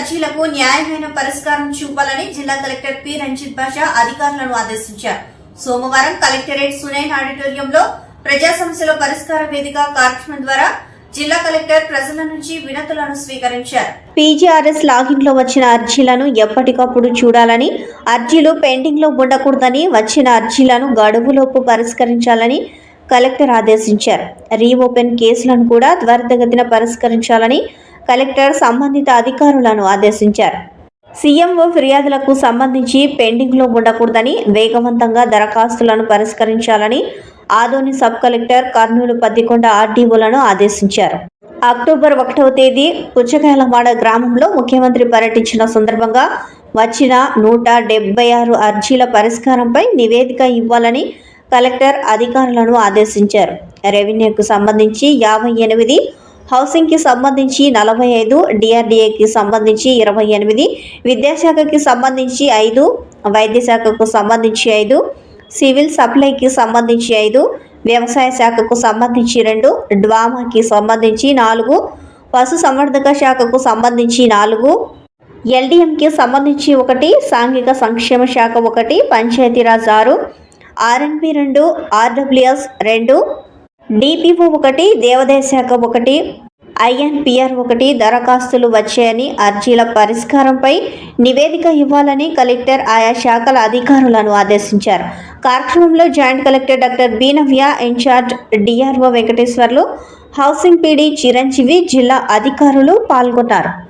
అర్జీలకు న్యాయమైన పరిష్కారం చూపాలని జిల్లా కలెక్టర్ పి. రంజిత్ బాషా అధికారులను ఆదేశించారు. సోమవారం కలెక్టరేట్ సునైన్ ఆడిటోరియంలో ప్రజా సమస్యల పరిష్కార వేదిక కార్యక్రమం ద్వారా జిల్లా కలెక్టర్ ప్రజల నుంచి వినతులను స్వీకరించారు. పీజీఆర్ఎస్ లాగిన్లో వచ్చిన అర్జీలను ఎప్పటికప్పుడు చూడాలని అర్జీలు పెండింగ్లో ఉండకూడదని వచ్చిన అర్జీలను గడువులోపు పరిష్కరించాలని కలెక్టర్ ఆదేశించారు. రీఓపెన్ కేసులను కూడా త్వరితగతిన పరిష్కరించాలని కలెక్టర్ సంబంధిత అధికారులను ఆదేశించారు. సీఎంఓ ఫిర్యాదులకు సంబంధించి పెండింగ్లో ఉండకూడదని వేగవంతంగా దరఖాస్తులను పరిష్కరించాలని ఆదోని సబ్ కలెక్టర్ కర్నూలు పద్దికొండ ఆర్డీఓలను ఆదేశించారు. అక్టోబర్ ఒకటవ తేదీ పుచ్చకాయలవాడ గ్రామంలో ముఖ్యమంత్రి పర్యటించిన సందర్భంగా వచ్చిన నూట డెబ్బై ఆరు అర్జీల పరిష్కారంపై నివేదిక ఇవ్వాలని కలెక్టర్ అధికారులను ఆదేశించారు. రెవెన్యూకు సంబంధించి యాభై ఎనిమిది హౌసింగ్కి సంబంధించి నలభై ఐదు డిఆర్డిఏకి సంబంధించి ఇరవై ఎనిమిది విద్యాశాఖకి సంబంధించి ఐదు వైద్య శాఖకు సంబంధించి ఐదు సివిల్ సప్లైకి సంబంధించి ఐదు వ్యవసాయ శాఖకు సంబంధించి రెండు డ్వామాకి సంబంధించి నాలుగు పశు సంవర్ధక శాఖకు సంబంధించి నాలుగు ఎల్డిఎంకి సంబంధించి ఒకటి సాంఘిక సంక్షేమ శాఖ ఒకటి పంచాయతీరాజ్ ఆరు ఆర్ఎన్పి రెండు ఆర్డబ్ల్యూఎస్ రెండు డిపిఓ ఒకటి దేవాదాయ శాఖ ఒకటి ఐఎన్పిఆర్ ఒకటి దరఖాస్తులు వచ్చాయని అర్జీల పరిష్కారంపై నివేదిక ఇవ్వాలని కలెక్టర్ ఆయా శాఖల అధికారులను ఆదేశించారు. కార్యక్రమంలో joint collector doctor Binavya incharge DRO Venkateswarlu housing PD Chiranjeevi జిల్లా అధికారులు పాల్గొన్నారు.